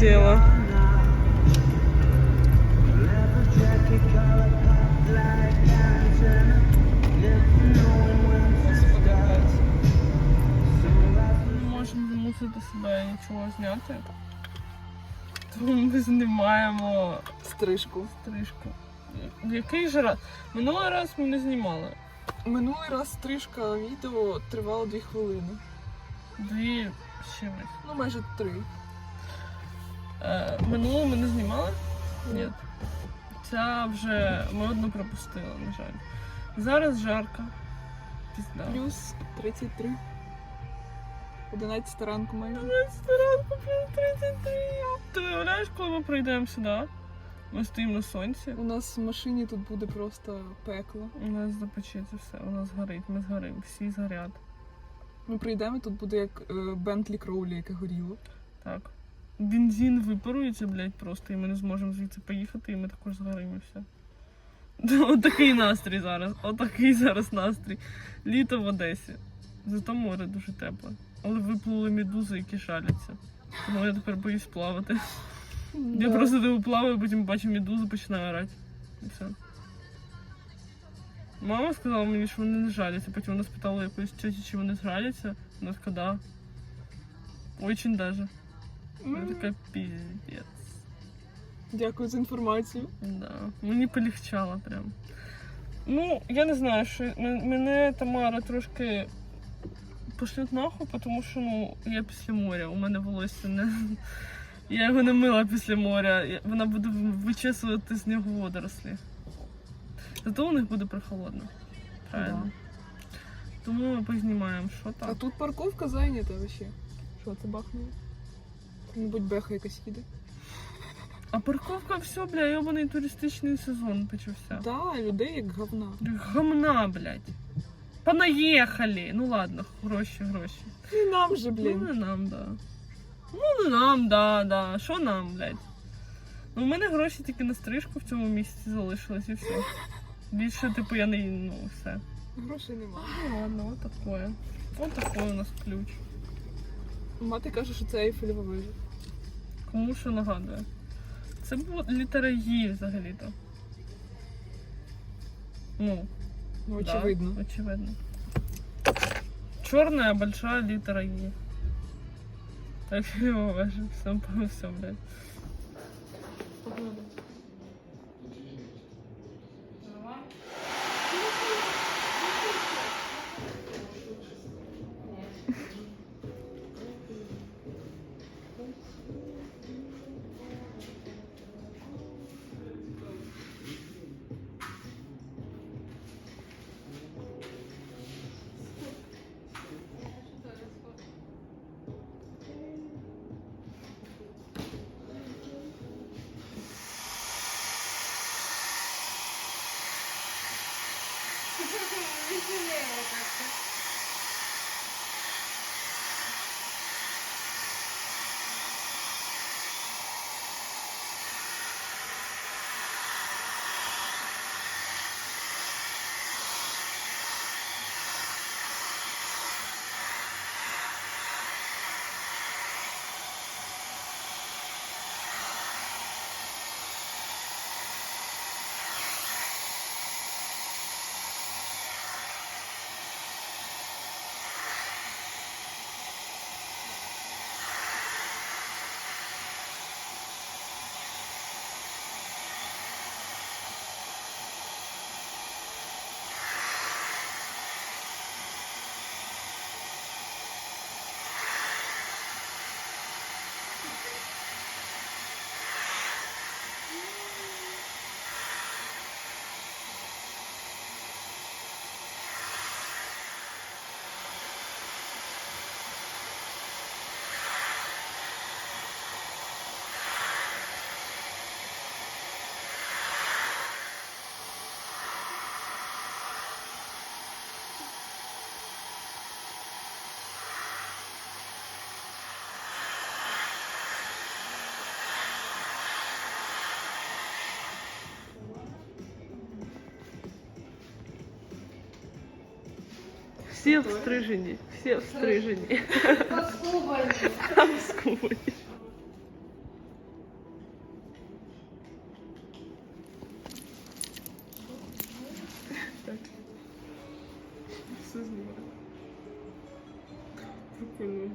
Села. Можемо змусити себе нічого зняти. Тому ми знімаємо Стрижку. стрижку. Який же раз? Минулий раз ми не знімали. Минулий раз стрижка відео тривала 2 хвилини. Дві з чимось. Ну, майже три. Е, минулу ми не знімали? Ні. Ця вже ми одну пропустили, на жаль. Зараз жарко. Пізда. Плюс 33. 11 ранку майже. 11 ранку, плюс 33. Ти уявляєш, коли ми прийдемо сюди? Ми стоїмо на сонці. У нас в машині тут буде просто пекло. У нас запечеться все, у нас горить, ми згоримо, всі згорять. Ми прийдемо, тут буде як Бентлі Кроулі, яке горіло. Так. Бензин випарується, блядь, просто, і ми не зможемо звідси поїхати, і ми також згоримо все. Отакий настрій зараз. Отакий зараз настрій. Літо в Одесі. Зато море дуже тепле. Але виплили медузи, які шаляться. Тому я тепер боюсь плавати. Я просто диво плаваю, потім бачу медузу, починаю орати. І все. Мама сказала мені, що вони не жаляться. Потім вона спитала якоїсь тьоті, чи вони жаляться. Вона сказала, да. Очень даже. Така піздець. Дякую за інформацію. Да. Мені полегчало прям. Ну, я не знаю, що мене Тамара трошки пошлють нахуй, тому що ну, я після моря. У мене волосся не. Я його не мила після моря. Вона буде вичесувати з нього водорослі. Зато у них буде прохолодно. Правильно. Тому ми познімаємо, що А тут парковка зайнята вообще. Що це бахнуло? Мабуть, беха якась їде. А парковка все, бля, йобаний туристичний сезон почався. Да, людей як говна. Гамна, блядь. Понаїхали. Ну ладно, гроші, гроші. І нам же, Ну не нам, да. Ну не нам, да, да. Що нам, блядь? Ну, у мене гроші тільки на стрижку в цьому місяці залишилось і все. Більше, типу, я не ну, все. Грошей нема. Ну ладно, от такое. От такой у нас ключ. Мати каже, що це Ейфелева вежа. Кому що нагадує? Це була літера Ї взагалі-то. Ну, Ну, да, очевидно. очевидно. Черная большая литера Е. Так его ваше. Все, все, блядь. Всі встрижені, всі встрижені. Поскубані. Поскубані. Все знімаю. Прикольно.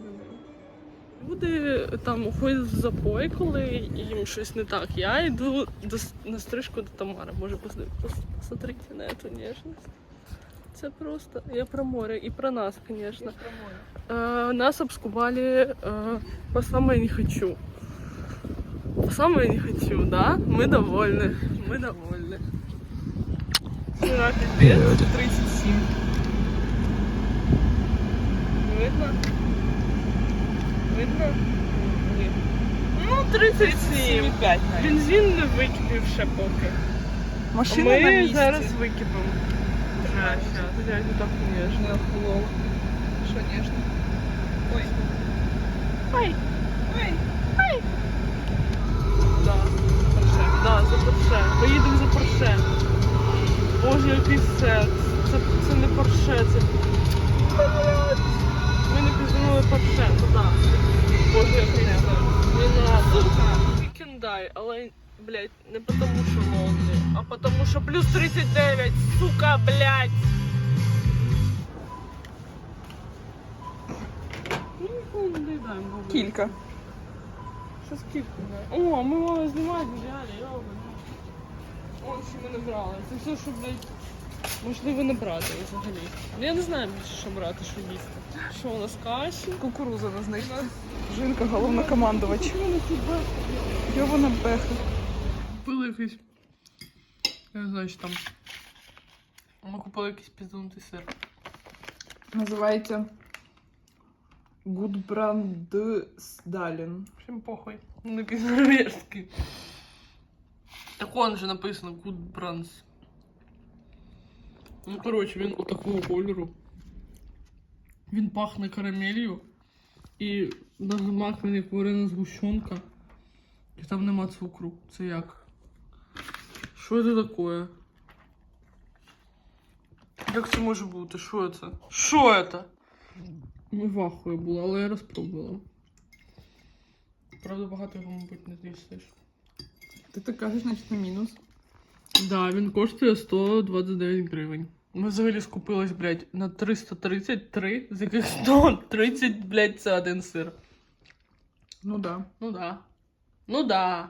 Люди там уходять в запой, коли їм щось не так. Я йду до, на стрижку до Тамари. Може, посмотрите на цю ніжність. Це просто. Я про море і про нас, звісно. Э, нас обскубали э, по самое не хочу. По самое не хочу, да? Мы довольны. Мы довольны. Вчера пиздец. 37. Видно? Видно? Ні. Ну, 37. 7,5 навіть. Бензин не википів ще поки. Машина на Ми місці. зараз википимо. Щас. Дядь, ну так, конечно. Не охолола. Що, ніжно? Ой. Ай, Ой. да. Да, за Порше. Поїдемо за Порше. Боже, який секс. Це, це не Порше, це. Ми не пізнанули Порше, то да. Боже, який секс. Не надо. Вікендай, але, блядь, не потому що лонний, а потому що плюс 39, сука, блядь. Кілька. Що скільки? О, ми мали знімати, взяли, йоба. О, що ми не брали. Це все, що, блядь, можливо, не брати взагалі. Ну, Я не знаю більше, що брати, що їсти. Що у нас каші? Кукуруза не знайшла. Жінка головнокомандувач. Йована беха. Купили якийсь. Я не знаю, що там. Ми купили якийсь піздунутий сир. Називається Гудбрандсдалін. Всім похуй. Ну, якийсь норвежський. Так он же написано Goodbrands. Ну, коротше, він отакого кольору. Він пахне карамелью. І на смак він як варена згущенка. І там нема цукру. Це як? Що це таке? Як це може бути? Що це? Що це? Ми в ахуї були, але я розпробувала. Правда, багато його, мабуть, не з'їстиш. Ти так кажеш, значить на мінус. Да, він коштує 129 гривень. Ми взагалі скупились, блядь, на 333, з яких 130, блядь, це один сир. Ну да. Ну да. Ну да.